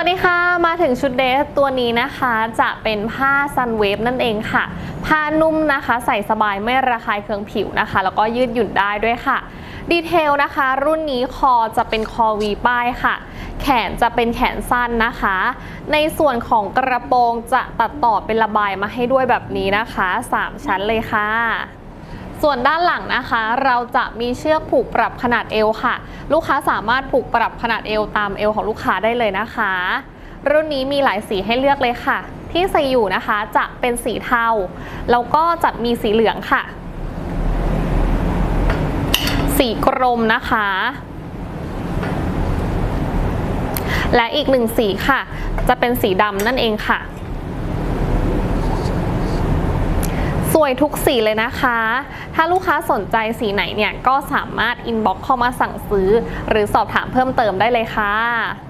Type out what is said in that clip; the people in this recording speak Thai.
วัสดีค่ะ มาถึงชุดเดรสตัวนี้นะคะ จะเป็นผ้าซันเวฟนั่นเองค่ะ ผ้านุ่มนะคะ ใส่สบายไม่ระคายเคืองผิวนะคะ แล้วก็ยืดหยุ่นได้ด้วยค่ะ ดีเทลนะคะ รุ่นนี้คอจะเป็นคอวีป้ายค่ะ แขนจะเป็นแขนสั้นนะคะ ในส่วนของกระโปรงจะตัดต่อเป็นระบายมาให้ด้วยแบบนี้นะคะ 3 ชั้นเลยค่ะ ส่วนด้านหลังนะคะ เราจะมีเชือกผูกปรับขนาดเอวค่ะ ลูกค้าสามารถผูกปรับขนาดเอวตามเอวของลูกค้าได้เลยนะคะ รุ่นนี้มีหลายสีให้เลือกเลยค่ะ ที่ใส่อยู่นะคะจะเป็นสีเทาแล้วก็จะมีสีเหลืองค่ะ สีกรมนะคะ และอีกหนึ่งสีค่ะ จะเป็นสีดำนั่นเองค่ะ ส วยทุกสีเลยนะคะ ถ้าลูกค้าสนใจสีไหนเนี่ยก็สามารถอินบ็อกเข้ามาสั่งซื้อ หรือสอบถามเพิ่มเติมได้เลยค่ะ